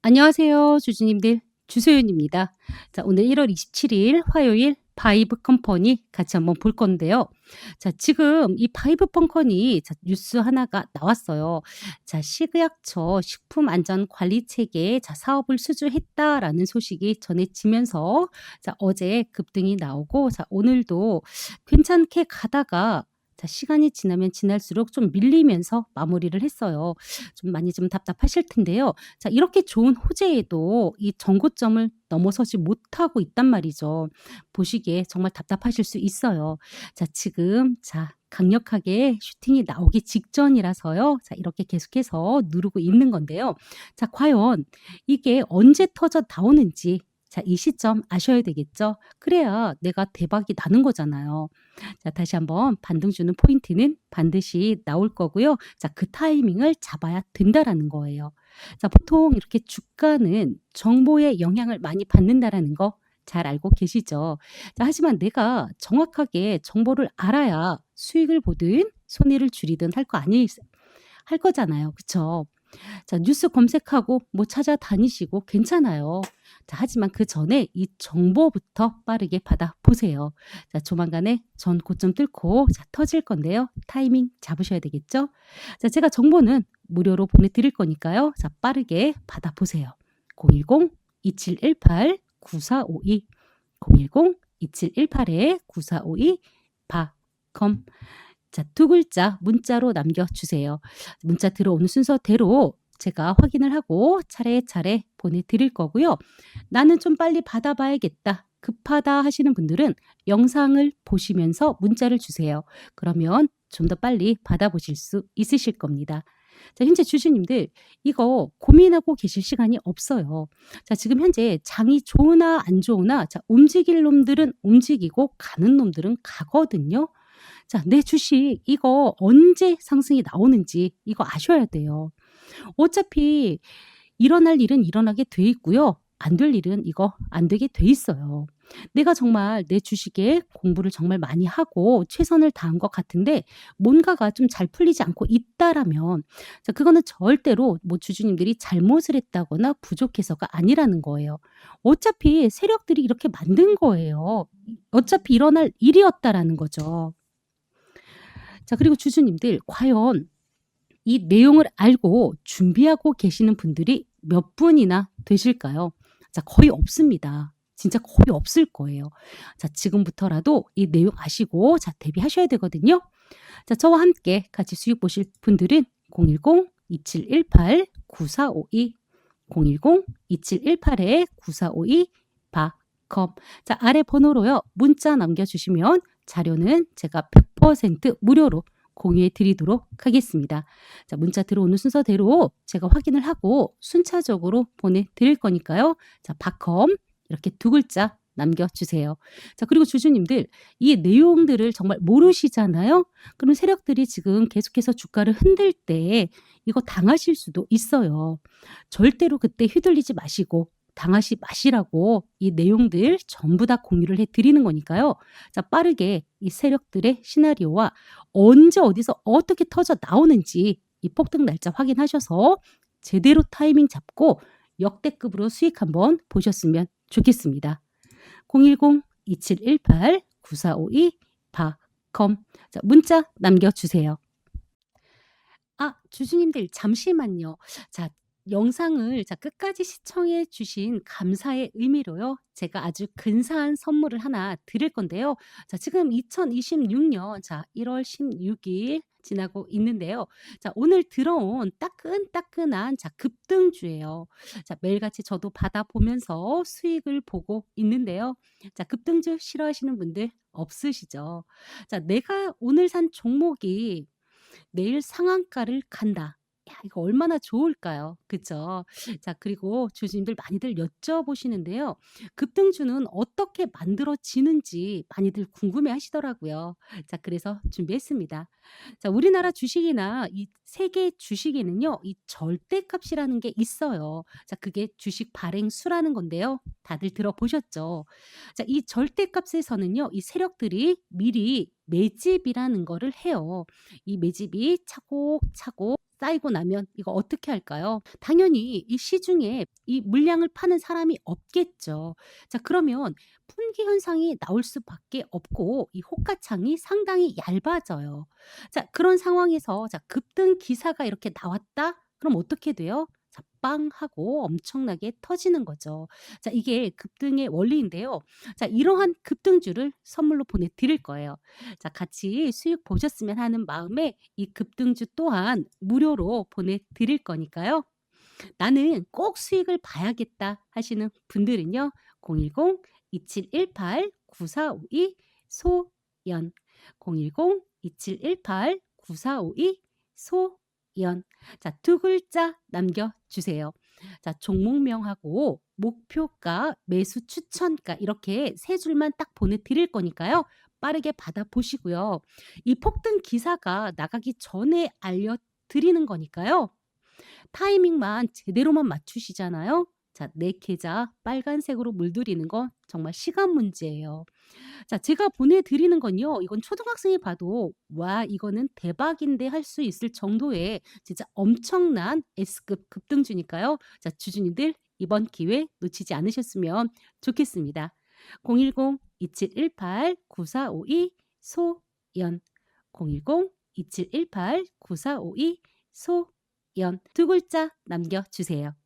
안녕하세요, 주주님들. 주소연입니다. 자, 오늘 1월 27일 화요일 바이브 컴퍼니 같이 한번 볼 건데요. 자, 지금 이 바이브 컴퍼니 자, 뉴스 하나가 나왔어요. 자, 식약처 식품 안전 관리 체계 자, 사업을 수주했다라는 소식이 전해지면서 자, 어제 급등이 나오고 자, 오늘도 괜찮게 가다가 자, 시간이 지나면 지날수록 좀 밀리면서 마무리를 했어요. 좀 많이 좀 답답하실 텐데요. 자, 이렇게 좋은 호재에도 이 정고점을 넘어서지 못하고 있단 말이죠. 보시기에 정말 답답하실 수 있어요. 자, 지금 자, 강력하게 슈팅이 나오기 직전이라서요. 자, 이렇게 계속해서 누르고 있는 건데요. 자, 과연 이게 언제 터져 나오는지 자, 이 시점 아셔야 되겠죠? 그래야 내가 대박이 나는 거잖아요. 자, 다시 한번 반등 주는 포인트는 반드시 나올 거고요. 자, 그 타이밍을 잡아야 된다라는 거예요. 자, 보통 이렇게 주가는 정보의 영향을 많이 받는다라는 거 잘 알고 계시죠? 자, 하지만 내가 정확하게 정보를 알아야 수익을 보든 손해를 줄이든 할 거 아니 할 거잖아요. 그쵸? 자, 뉴스 검색하고 뭐 찾아다니시고 괜찮아요. 자, 하지만 그 전에 이 정보부터 빠르게 받아보세요. 자, 조만간에 전 고점 뚫고 자, 터질 건데요. 타이밍 잡으셔야 되겠죠? 자, 제가 정보는 무료로 보내드릴 거니까요. 자, 빠르게 받아보세요. 010-2718-9452 010-2718-9452 바컴 자, 두 글자 문자로 남겨주세요. 문자 들어오는 순서대로 제가 확인을 하고 차례차례 보내드릴 거고요. 나는 좀 빨리 받아봐야겠다. 급하다 하시는 분들은 영상을 보시면서 문자를 주세요. 그러면 좀 더 빨리 받아보실 수 있으실 겁니다. 자, 현재 주주님들 이거 고민하고 계실 시간이 없어요. 자, 지금 현재 장이 좋으나 안 좋으나 자, 움직일 놈들은 움직이고 가는 놈들은 가거든요. 자, 내 주식 이거 언제 상승이 나오는지 이거 아셔야 돼요. 어차피 일어날 일은 일어나게 돼 있고요. 안 될 일은 이거 안 되게 돼 있어요. 내가 정말 내 주식에 공부를 정말 많이 하고 최선을 다한 것 같은데 뭔가가 좀 잘 풀리지 않고 있다라면 자, 그거는 절대로 뭐 주주님들이 잘못을 했다거나 부족해서가 아니라는 거예요. 어차피 세력들이 이렇게 만든 거예요. 어차피 일어날 일이었다라는 거죠. 자, 그리고 주주님들 과연 이 내용을 알고 준비하고 계시는 분들이 몇 분이나 되실까요? 자, 거의 없습니다. 진짜 거의 없을 거예요. 자, 지금부터라도 이 내용 아시고 자, 대비하셔야 되거든요. 자, 저와 함께 같이 수익 보실 분들은 010-2718-9452 010-2718-9452 바컴 자, 아래 번호로요. 문자 남겨 주시면 자료는 제가 100% 무료로 공유해 드리도록 하겠습니다. 자, 문자 들어오는 순서대로 제가 확인을 하고 순차적으로 보내드릴 거니까요. 자, 바컴 이렇게 두 글자 남겨주세요. 자, 그리고 주주님들, 이 내용들을 정말 모르시잖아요? 그럼 세력들이 지금 계속해서 주가를 흔들 때 이거 당하실 수도 있어요. 절대로 그때 휘둘리지 마시고 당하시 마시라고 이 내용들 전부 다 공유를 해 드리는 거니까요. 자, 빠르게 이 세력들의 시나리오와 언제 어디서 어떻게 터져 나오는지 이 폭등 날짜 확인하셔서 제대로 타이밍 잡고 역대급으로 수익 한번 보셨으면 좋겠습니다. 010-2718-9452 바컴 자, 문자 남겨주세요. 아, 주주님들 잠시만요. 자, 영상을 자 끝까지 시청해 주신 감사의 의미로요. 제가 아주 근사한 선물을 하나 드릴 건데요. 자, 지금 2026년 자 1월 16일 지나고 있는데요. 자, 오늘 들어온 따끈따끈한 자 급등주예요. 자, 매일같이 저도 받아 보면서 수익을 보고 있는데요. 자, 급등주 싫어하시는 분들 없으시죠? 자, 내가 오늘 산 종목이 내일 상한가를 간다. 야, 이거 얼마나 좋을까요? 그죠? 자, 그리고 주주님들 많이들 여쭤보시는데요. 급등주는 어떻게 만들어지는지 많이들 궁금해 하시더라고요. 자, 그래서 준비했습니다. 자, 우리나라 주식이나 이 세계 주식에는요, 이 절대값이라는 게 있어요. 자, 그게 주식 발행수라는 건데요. 다들 들어보셨죠? 자, 이 절대값에서는요, 이 세력들이 미리 매집이라는 거를 해요. 이 매집이 차곡차곡 쌓이고 나면 이거 어떻게 할까요? 당연히 이 시중에 이 물량을 파는 사람이 없겠죠. 자, 그러면 품귀 현상이 나올 수밖에 없고 이 호가창이 상당히 얇아져요. 자, 그런 상황에서 자, 급등 기사가 이렇게 나왔다? 그럼 어떻게 돼요? 자, 빵 하고 엄청나게 터지는 거죠. 자, 이게 급등의 원리인데요. 자, 이러한 급등주를 선물로 보내드릴 거예요. 자, 같이 수익 보셨으면 하는 마음에 이 급등주 또한 무료로 보내드릴 거니까요. 나는 꼭 수익을 봐야겠다 하시는 분들은요. 010-2718-9452 소연 010-2718-9452 소 연 자, 두 글자 남겨주세요. 자, 종목명하고 목표가, 매수 추천가 이렇게 세 줄만 딱 보내드릴 거니까요. 빠르게 받아보시고요. 이 폭등 기사가 나가기 전에 알려드리는 거니까요. 타이밍만 제대로만 맞추시잖아요. 자, 내 계좌 빨간색으로 물들이는 거 정말 시간 문제예요. 자, 제가 보내드리는 건요. 이건 초등학생이 봐도 와 이거는 대박인데 할 수 있을 정도의 진짜 엄청난 S급 급등주니까요. 자, 주주님들 이번 기회 놓치지 않으셨으면 좋겠습니다. 010-2718-9452 소연 010-2718-9452 소연 두 글자 남겨주세요.